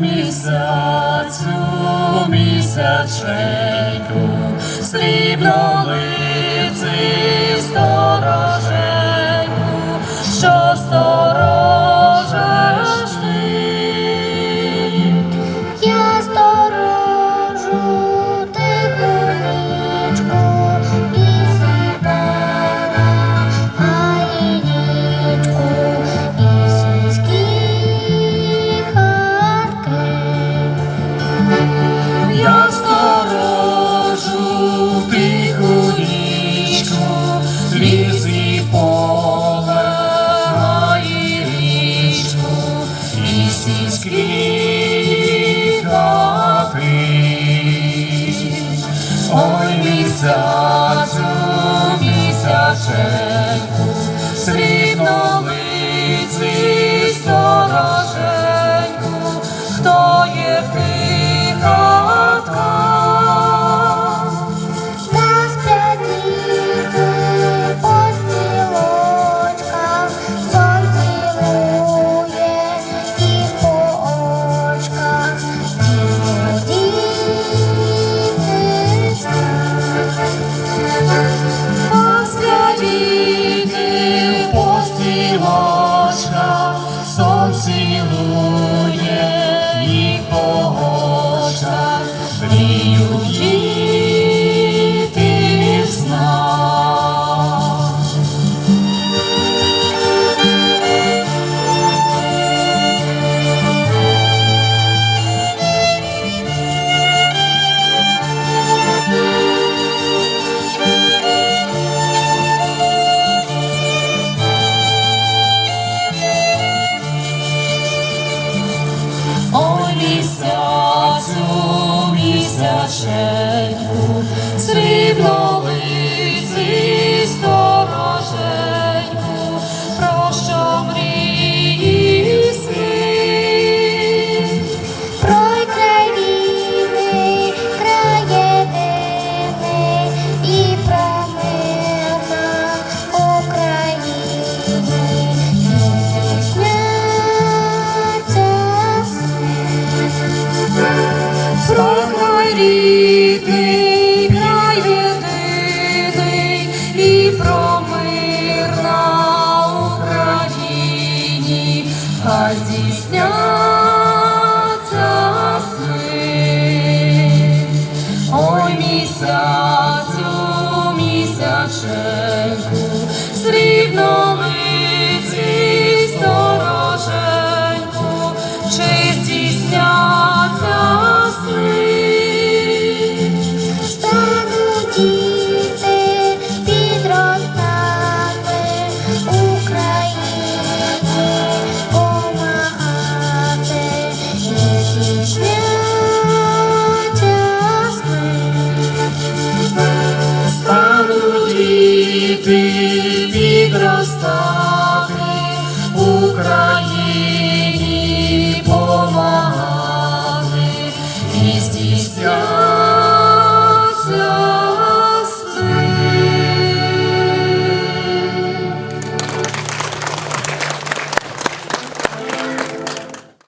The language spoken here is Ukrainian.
місяцю, місяченьку, срібно лиці стара. цілує. zaszedł сняться сни. Місяцю, місяченку, срібно. ти відростати Україну.